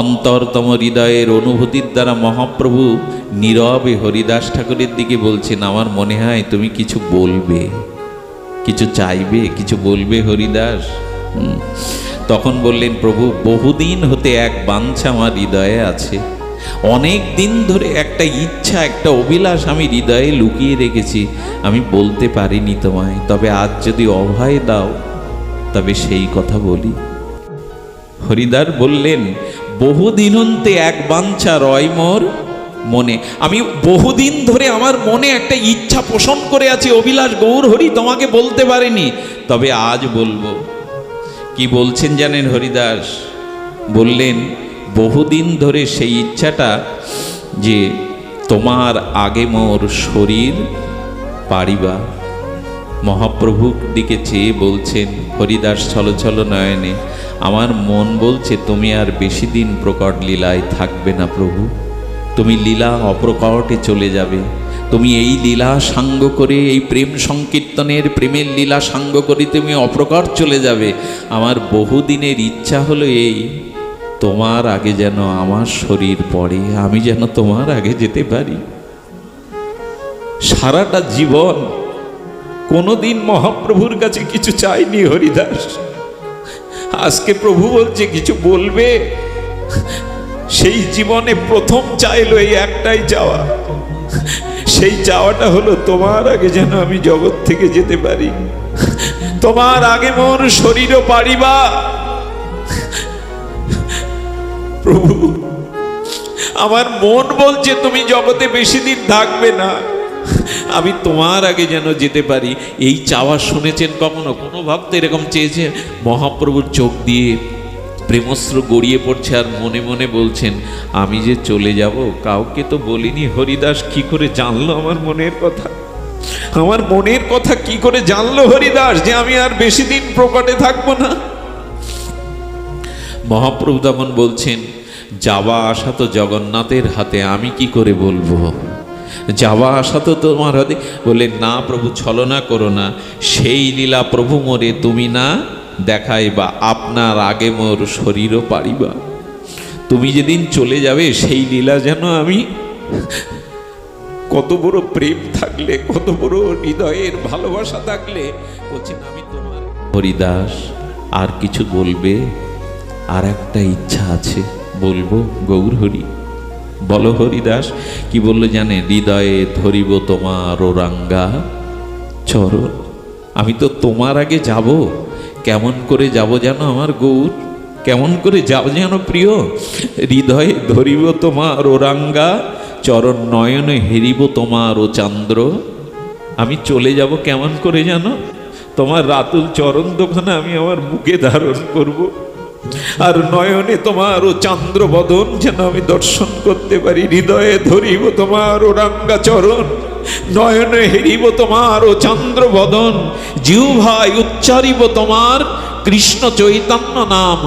অন্তরতম হৃদয়ের অনুভূতির দ্বারা মহাপ্রভু নীরবে হরিদাস ঠাকুরের দিকে বলছেন, আমার মনে হয় তুমি কিছু বলবে, কিছু চাইবে, কিছু বলবে হরিদাস? তখন বললেন, প্রভু, বহুদিন হতে এক বাঞ্ছা আমার হৃদয়ে আছে। অনেক দিন ধরে একটা ইচ্ছা, একটা অভিলাষ আমি হৃদয়ে লুকিয়ে রেখেছি। আমি বলতে পারিনি তোমায়, তবে আজ যদি অভয় দাও, তবে সেই কথা বলি। হরিদার বললেন বহুদিন অন্তে এক বাঞ্ছা রয় মোর মনে। আমি বহুদিন ধরে আমার মনে একটা ইচ্ছা পোষণ করে আছি, অভিলাষ গৌর হরি তোমাকে বলতে পারিনি। তবে আজ বলব। কি বলছেন জানেন হরিদাস? বললেন, বহুদিন ধরে সেই ইচ্ছাটা যে তোমার আগে মোর শরীর পারিবা মহাপ্রভুর দিকে চেয়ে বলছেন, হরিদাস ছলো ছলো নয়নে আমার মন বলছে, তুমি আর বেশি দিন প্রকট লীলায় থাকবে না প্রভু। তুমি লীলা অপ্রকটে চলে যাবে। তুমি এই লীলা সাঙ্গ করে, এই প্রেম সংকীর্তনের প্রেমের লীলা সাঙ্গ করে তুমি অপ্রকট চলে যাবে। আমার বহুদিনের ইচ্ছা হলো এই, তোমার আগে যেন আমার শরীর পড়ে, আমি যেন তোমার আগে যেতে পারি। সারাটা জীবন কোনোদিন মহাপ্রভুর কাছে কিছু চাইনি হরিদাস। আজকে প্রভু বলছে, কিছু বলবে? সেই জীবনে প্রথম চাইলো এই একটাই চাওয়া সেই চাওয়াটা হলো, তোমার আগে যেন আমি জগৎ থেকে যেতে পারি। তোমার আগে মোর শরীরও পারিবা। প্রভু, আমার মন বলছে, তুমি জগতে বেশি দিন থাকবে না। আমি তোমার আগে যেন যেতে পারি। এই চাওয়া শুনেছেন কখনো? কোনো ভক্ত এরকম চেয়েছে? মহাপ্রভুর চোখ দিয়ে প্রেমস্ত্র গড়িয়ে পড়ছে আর মনে মনে বলছেন, আমি যে চলে যাব, কাউকে তো বলিনি। হরিদাস কি করে জানলো আমার মনের কথা? আমার মনের কথা কি করে জানলো হরিদাস যে আমি আর বেশি দিন প্রকটে থাকব না? মহাপ্রভু তখন বলছেন, যাওয়া আসা তো জগন্নাথের হাতে, আমি কি করে বলব? যাওয়া আসা তো তোমার হাতে। বলে না প্রভু, ছলনা করো না। সেই লীলা প্রভু মোরে তুমি না দেখাই বা আপনার আগে মোর শরীরও পারিবা তুমি যেদিন চলে যাবে, সেই লীলা যেন আমি কত বড় প্রেম থাকলে, কত বড় হৃদয়ের ভালোবাসা থাকলে বলছেন আমি তোমার হরিদাস, আর কিছু বলবে? আর একটা ইচ্ছা আছে, বলব গৌর হরি বলো হরিদাস, কি বলল জানে? হৃদয়ে ধরিব তোমার ওরাঙ্গা চরণ, আমি তো তোমার আগে যাব। কেমন করে যাব যেন আমার গৌর? কেমন করে যাব যেন প্রিয়? হৃদয়ে ধরিব তোমার ওরাঙ্গা চরণ নয়নে হেরিব তোমার ও চান্দ্র। আমি চলে যাব কেমন করে জানো? তোমার রাতুল চরণ দোকানে আমি আমার বুকে ধারণ করব। আর নয়নে তোমার ও চান্দ্র বদন যেন আমি দর্শন করতে পারি, হৃদয়ে ধরিব তোমার ও রাঙ্গা চরণ নয়নে হেরিব তোমার ও চান্দ্র বদন জিউ ভাই উচ্চারিব তোমার কৃষ্ণ চৈতন্য নাম,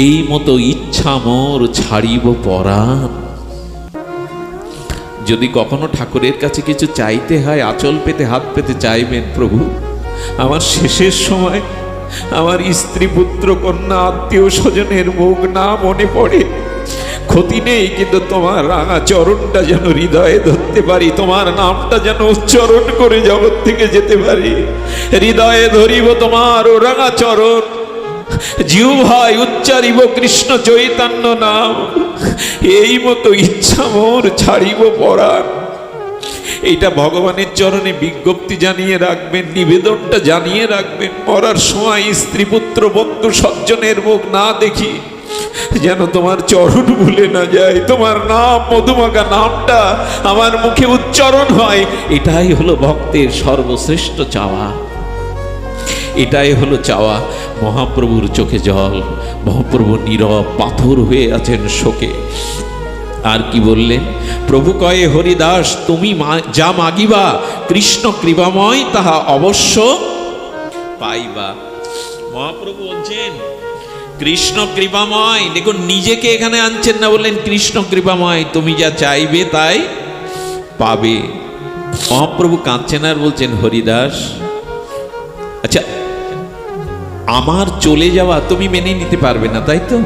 এই মতো ইচ্ছা মোর ছাড়িব পরাণ। যদি কখনো ঠাকুরের কাছে কিছু চাইতে হয়, আচল পেতে, হাত পেতে চাইবেন প্রভু, আমার শেষের সময় আমার স্ত্রী পুত্র কন্যা আত্মীয় স্বজনের মুখ না মনে পড়ে। ক্ষতি নেই, কিন্তু তোমার রাঙা চরণটা যেন হৃদয়ে ধরতে পারি, তোমার নামটা যেন উচ্চারণ করে জগৎ থেকে যেতে পারি। হৃদয়ে ধরিব তোমার ও রাঙা চরণ। জিউ ভাই, উচ্চারিব কৃষ্ণ চৈতন্য নাম। এই মতো ইচ্ছা মোর ছাড়িব পরাণ। এইটা ভগবানের চরণে বিজ্ঞপ্তি জানিয়ে রাখবেন, নিবেদনটা জানিয়ে রাখবেন। মরার সময় স্ত্রী পুত্র, বন্ধু সজ্জনের মুখ না দেখি, যেন তোমার চরণ ভুলে না যায়। তোমার নাম মধুমাকা নামটা আমার মুখে উচ্চারণ হয়। এটাই হলো ভক্তের সর্বশ্রেষ্ঠ চাওয়া। এটাই হলো চাওয়া। মহাপ্রভুর চোখে জল, মহাপ্রভু নীরব পাথর হয়ে আছেন শোকে। আর কি বললেন? প্রভু কয়ে, হরিদাস, তুমি যা মাগিবা, কৃষ্ণ কৃপাময় তাহা অবশ্য পাইবা। মহাপ্রভু বলছেন, কৃষ্ণ কৃপাময়, দেখুন, নিজেকে এখানে আনছেন না বললেন, কৃষ্ণ কৃপাময়, তুমি যা চাইবে তাই পাবে। মহাপ্রভু কাঁদছেন আর বলছেন, হরিদাস আচ্ছা আমার চলে যাওয়া তুমি মেনে নিতে পারবে না, তাই তো?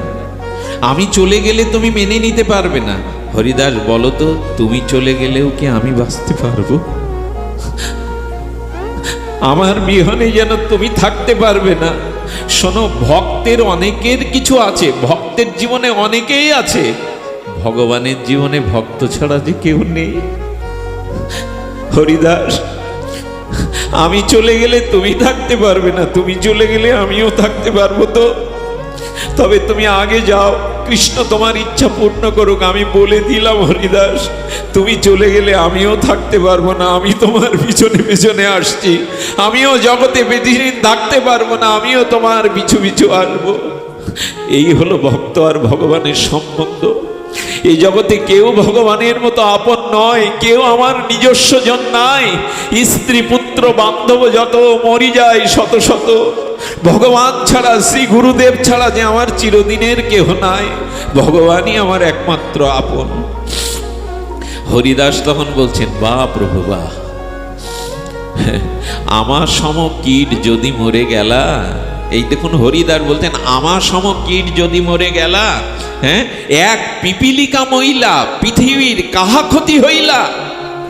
আমি চলে গেলে তুমি মেনে নিতে পারবে না। হরিদাস, বলো তো, তুমি চলে গেলেও কি আমি বাঁচতে পারব? আমার বিহনে যেন তুমি থাকতে পারবে না। শোনো, ভক্তের অনেকের কিছু আছে, ভক্তের জীবনে অনেকেই আছে। ভগবানের জীবনে ভক্ত ছাড়া যে কেউ নেই। হরিদাস, আমি চলে গেলে তুমি থাকতে পারবে না, তুমি চলে গেলে আমিও থাকতে পারব তো। তবে তুমি আগে যাও। কৃষ্ণ তোমার ইচ্ছা পূর্ণ করুক, আমি বলে দিলাম, হরিদাস। তুমি চলে গেলে আমিও থাকতে পারব না, আমি তোমার পিছনে পিছনে আসছি। আমিও জগতে বেদিন থাকতে পারব না, আমিও তোমার পিছু পিছু আসব। এই হলো ভক্ত আর ভগবানের সম্বন্ধ। এই জগতে কেউ ভগবানের মতো আপন নয়, কেউ আমার নিজস্ব জন নাই। স্ত্রী, পুত্র, বান্ধব যত মরি যায়, শত শত। ভগবান ছাড়া, শ্রী গুরুদেব ছাড়া যে আমার চিরদিনের কেহ নাই, ভগবানই আমার একমাত্র আপন। হরিদাস তখন বলছেন, বা প্রভু, বা। আমার সম কীট যদি মরে গেলা, এই দেখুন হরিদাস বলতেন আমার সম কীট যদি মরে গেলা হ্যাঁ এক পিপিলিকা মহিলা, পৃথিবীর কাহা ক্ষতি হইলা?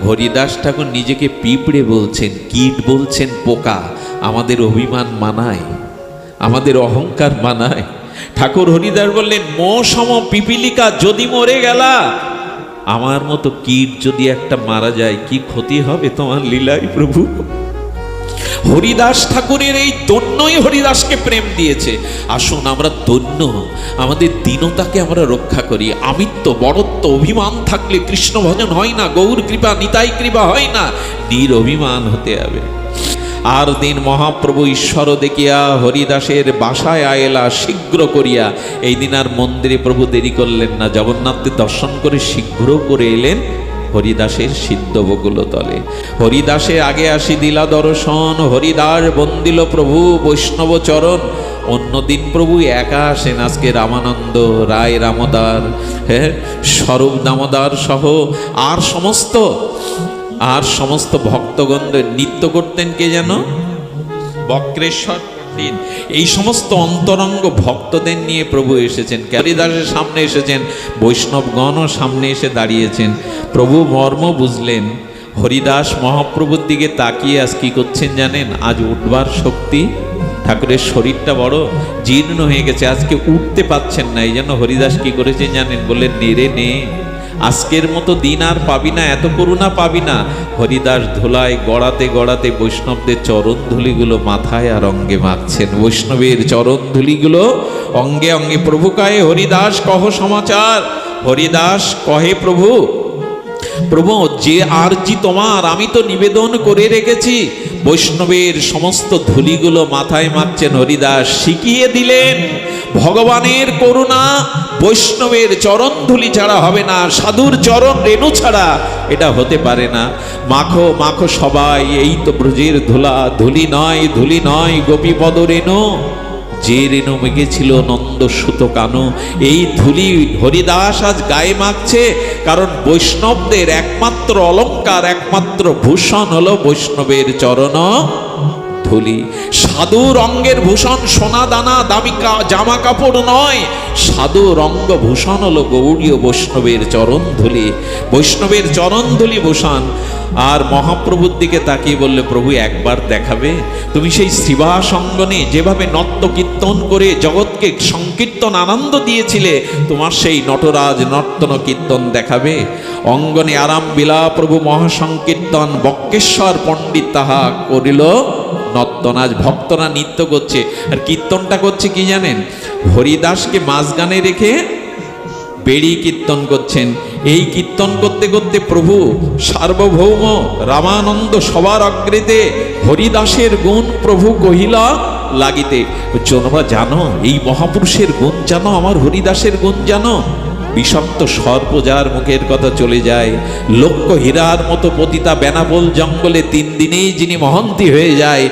হরিদাস ঠাকুর নিজেকে পিঁপড়ে বলছেন, কীট বলছেন পোকা আমাদের অভিমান মানায়, আমাদের অহংকার মানায়। ঠাকুর হরিদাস বললেন, মো সম পিপিলিকা যদি মরে গেলা, আমার মতো কীট যদি একটা মারা যায়, কি ক্ষতি হবে তোমার লীলাই প্রভু? হরিদাস ঠাকুরের এই দন্যই হরিদাসকে প্রেম দিয়েছে। আসুন, আমরা দন্য, আমাদের দীনতাকে আমরা রক্ষা করি। আমিত্ব বড়ত্ব অভিমান থাকলে কৃষ্ণ ভজন হয় না, গৌর কৃপা, নিতাই কৃপা হয় না, নির অভিমান হতে হবে। আর দিন মহাপ্রভু ঈশ্বর দেখিয়া হরিদাসের বাসায় আয়েলা শীঘ্র করিয়া এই দিন আর মন্দিরে প্রভু দেরি করলেন না। জগন্নাথকে দর্শন করে শীঘ্র করে এলেন হরিদাসের সিদ্ধ তলে হরিদাসে আগে আসি দিলা দর্শন, হরিদাস বন্দিল প্রভু বৈষ্ণব চরণ। অন্যদিন প্রভু একা আসেন আজকে রামানন্দ, রায় রামদার হ্যাঁ স্বরূপ দামোদার সহ আর সমস্ত আর সমস্ত ভক্তগণদের নৃত্য করতেন কে যেন? বক্রেশ্বর। পণ্ডিত এই সমস্ত অন্তরঙ্গ ভক্তদের নিয়ে প্রভু এসেছেন। ক্যারিদাসের সামনে এসেছেন, বৈষ্ণবগণও সামনে এসে দাঁড়িয়েছেন। প্রভু মর্ম বুঝলেন, হরিদাস মহাপ্রভুর দিকে তাকিয়ে আজ কি করছেন জানেন? আজ উঠবার শক্তি, ঠাকুরের শরীরটা বড় জীর্ণ হয়ে গেছে, আজকে উঠতে পাচ্ছেন না। এই জন্য হরিদাস কি করেছেন জানেন? বললেন নেড়ে নে। আজকের মতো দিন আর পাবি না, এত করুণা পাবি না। হরিদাস ধুলায় গড়াতে গড়াতে বৈষ্ণবদের চরণ ধুলিগুলো মাথায় আর অঙ্গে মাখছেন। বৈষ্ণবের চরণ ধুলিগুলো অঙ্গে অঙ্গে প্রভু কায়ে হরিদাস, কহ সমাচার। হরিদাস, কহে প্রভু প্রভু, যে আরজি তোমার, আমি তো নিবেদন করে রেখেছি। বৈষ্ণবের সমস্ত ধুলিগুলো মাথায় মাখছেন হরিদাস। শিখিয়ে দিলেন। ভগবানের করুণা, বৈষ্ণবের চরণ ধুলি ছাড়া হবে না, সাধুর চরণ রেণু ছাড়া এটা হতে পারে না। মাখো মাখো সবাই, এই তো ব্রজের ধুলা, ধুলি নয় ধুলি নয়, গোপীপদ রেণু। যে রেণু মেঘেছিল নন্দ সুত কানু, এই ধুলি হরিদাস আজ গায়ে মাখছে, কারণ বৈষ্ণবদের একমাত্র অলঙ্কার, একমাত্র ভূষণ হলো বৈষ্ণবের চরণ। ধুলি। সাধুর অঙ্গের ভূষণ, সোনা দানা দামি জামা কাপড় নয়। সাধুর অঙ্গ ভূষণ হলো গৌড়ীয় বৈষ্ণবের চরণ ধুলি। বৈষ্ণবের চরণ ধুলি ভূষণ। আর মহাপ্রভুর দিকে তাকিয়ে বললে, প্রভু, একবার দেখাবে? তুমি সেই শিবাস অঙ্গনে যেভাবে নত্য কীর্তন করে জগৎকে সংকীর্তন আনন্দ দিয়েছিলে, তোমার সেই নটরাজ নর্তন কীর্তন দেখাবে? অঙ্গনে আরাম বিলা প্রভু মহাসংকীর্তন, বক্কেশ্বর পণ্ডিত তাহা করিল নর্তনাজ ভক্তরা নৃত্য করছে। আর কীর্তনটা করছে কি জানেন? হরিদাসকে মাঝগানে রেখে বেড়ি কীর্তন করছেন। এই কীর্তন করতে করতে প্রভু সার্বভৌম রামানন্দ সবার অগ্রেতে হরিদাসের গুণ প্রভু কহিলা লাগিতে। তোমরা জানো, এই মহাপুরুষের গুণ জানো, আমার হরিদাসের গুণ জানো। বিষাক্ত সর্পজার মুখের কথা চলে যায়। লক্ষ্য হীরার মতো পতিতা বেনাবল জঙ্গলে তিন দিনেই যিনি মহন্তি হয়ে যায়।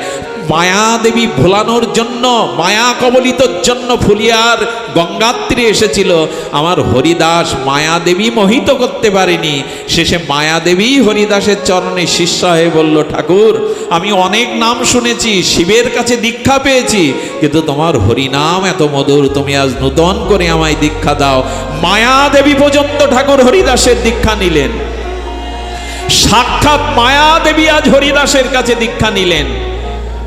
মায়াদেবী ভোলানোর জন্য মায়া কবলিতর জন্য ফুলিয়ার গঙ্গাত্রী এসেছিল। আমার হরিদাস মায়াদেবী মোহিত করতে পারেনি। শেষে মায়াদেবী হরিদাসের চরণে শিষ্য হয়ে বলল, ঠাকুর, আমি অনেক নাম শুনেছি, শিবের কাছে দীক্ষা পেয়েছি, কিন্তু তোমার হরিনাম এত মধুর, তুমি আজ নূতন করে আমায় দীক্ষা দাও। মায়াদেবী পর্যন্ত ঠাকুর হরিদাসের দীক্ষা নিলেন। সাক্ষাৎ মায়া দেবী আজ হরিদাসের কাছে দীক্ষা নিলেন।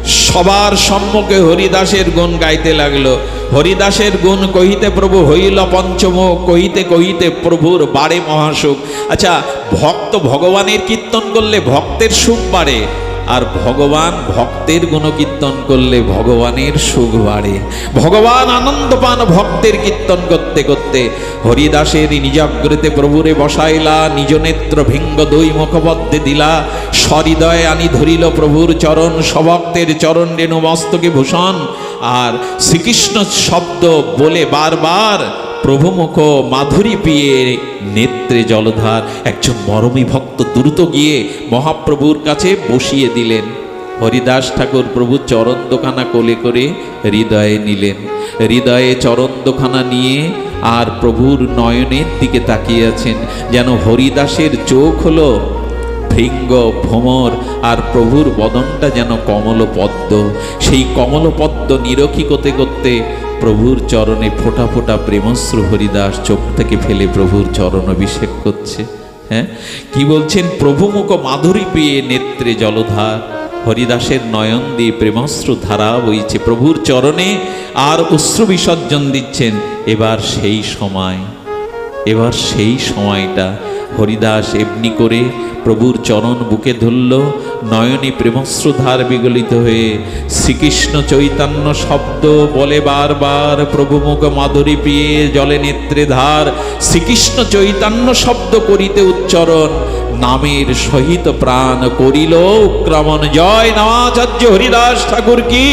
সবার সম্মুখে হরিদাসের গুণ গাইতে লাগল। হরিদাসের গুণ কহিতে প্রভু হইল পঞ্চম কহিতে কহিতে প্রভুর বাড়ে মহাসুখ। আচ্ছা ভক্ত ভগবানের কীর্তন করলে ভক্তের সুখ বাড়ে, আর ভগবান ভক্তের গুণকীর্তন করলে ভগবানের সুখ বাড়ে। ভগবান আনন্দ পান ভক্তের কীর্তন করতে করতে। হরিদাসের নিজাগ্রতে প্রভুরে বসাইলা, নিজ নেত্র ভিঙ্গ দই মুখবদ্ধে দিলা। সহৃদয়ে আনি ধরিল প্রভুর চরণ সভক্তের চরণ রেণু মস্তকে ভূষণ। আর শ্রীকৃষ্ণ শব্দ বলে বারবার, প্রভু মুখ মাধুরী পিয়ে নেত্রে জলধার। একজন মরমী ভক্ত দ্রুত গিয়ে মহাপ্রভুর কাছে বসিয়ে দিলেন। হরিদাস ঠাকুর প্রভু চরণ দোকানা কোলে করে হৃদয়ে নিলেন। হৃদয়ে চরণ দোকানা নিয়ে আর প্রভুর নয়নের দিকে তাকিয়ে আছেন। যেন হরিদাসের চোখ হলো ভৃঙ্গ ভ্রমর আর প্রভুর বদনটা যেন কমল পদ্ম সেই কমল পদ্ম নিরখী করতে করতে প্রভুর চরণে ফোটা ফোটা প্রেমশ্রু হরিদাস চোখ থেকে ফেলে প্রভুর চরণ অভিষেক করছে। হ্যাঁ? কি বলছেন? প্রভু মুখ মাধুরী পেয়ে নেত্রে জলধার, হরিদাসের নয়ন দিয়ে প্রেমশ্রু ধারা বইছে। প্রভুর চরণে আর অশ্রু বিসর্জন দিচ্ছেন। এবার সেই সময়, এবার সেই সময়টা হরিদাস এমনি করে প্রভুর চরণ বুকে ধরল, নয়নে প্রেমশ্রুধার বিগলিত হয়ে শ্রীকৃষ্ণ চৈতন্য শব্দ বলে বারবার, প্রভু মুখ মাধুরী পিয়ে জলে নেত্রে ধার। শ্রীকৃষ্ণ চৈতন্য শব্দ করিতে উচ্চারণ, নামের সহিত প্রাণ করিল ক্রমণ জয় নমাচার্য হরিদাস ঠাকুর কি?